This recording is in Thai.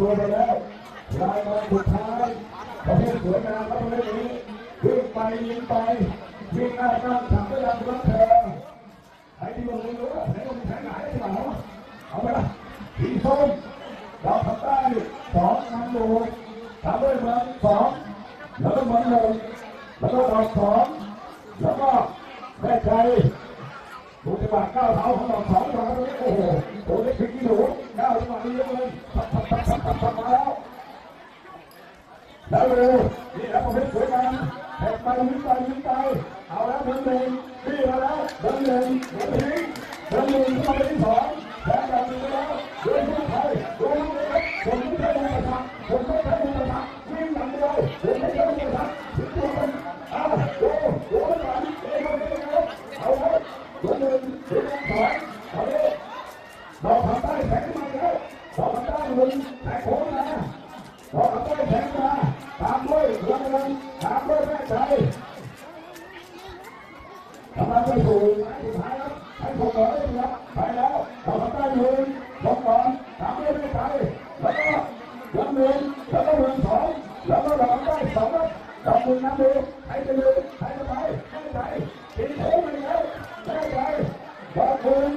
รวมไปแล้วรายการสุดท้ายประเภทสวยงามครับประเภทนี้วิ่งไปยิงไปวิ่งหน้าก้าถังก็ยังรักเธอใครที่ลงมือรู้ไหนลงมือแทงไหนใช่ไหมเอาไปละสีส้มเราทำได้สองนำโดยทำด้วยเมืองสองแล้วก็เมืองหนึ่งแล้วก็ดอกสองแล้วก็แม่ใจดูจังหวะก้าวเท้าของเราสองจังหวะตรงนี้โอ้โหโอ้โหนี่คือกี่หนูก้าวจังหวะนี้เยอะเลยทับทับทับทับทับทับมาแล้ว แล้วเร็วนี่แล้วประเภทสวยงามแทงไปยิงไปยิงไปเอาแล้วเดินหนึ่งนี่มาแล้วเดินหนึ่งเดินทิ้งเดินหนึ่งเข้าไปที่สองแทงแบบนี้แล้วเดินเข้าไปเดินเข้าไปผมไม่ใช่มือประทับผมไม่ใช่มือประทับวิ่งอย่างเดียวผมไม่ใช่มือประทับถึงตัวมันอ้าวโอ้โหหลังเอ้ยเอาเลยเอาเลยเอาเลยเดินหนึ่งเดินสองเอาแล้วเราทำได้หนึ่งแข่งหก ยังไงถามว่าได้ใจทำลังไม่ไม้สุดท้ายครับให้ผมก่อนได้ครับไปแล้วขอตั้งยืนผมก่อนถามว่าได้ใจแล้วก็ยังหนึ่งแล้วก็หนึ่งสองแล้วก็ดองได้สองครับดอกหนึ่งน้ำดูใครจะดูใครจะไปได้ใจรตีทุกงไปแล้วได้ใครดอกหนึ่ง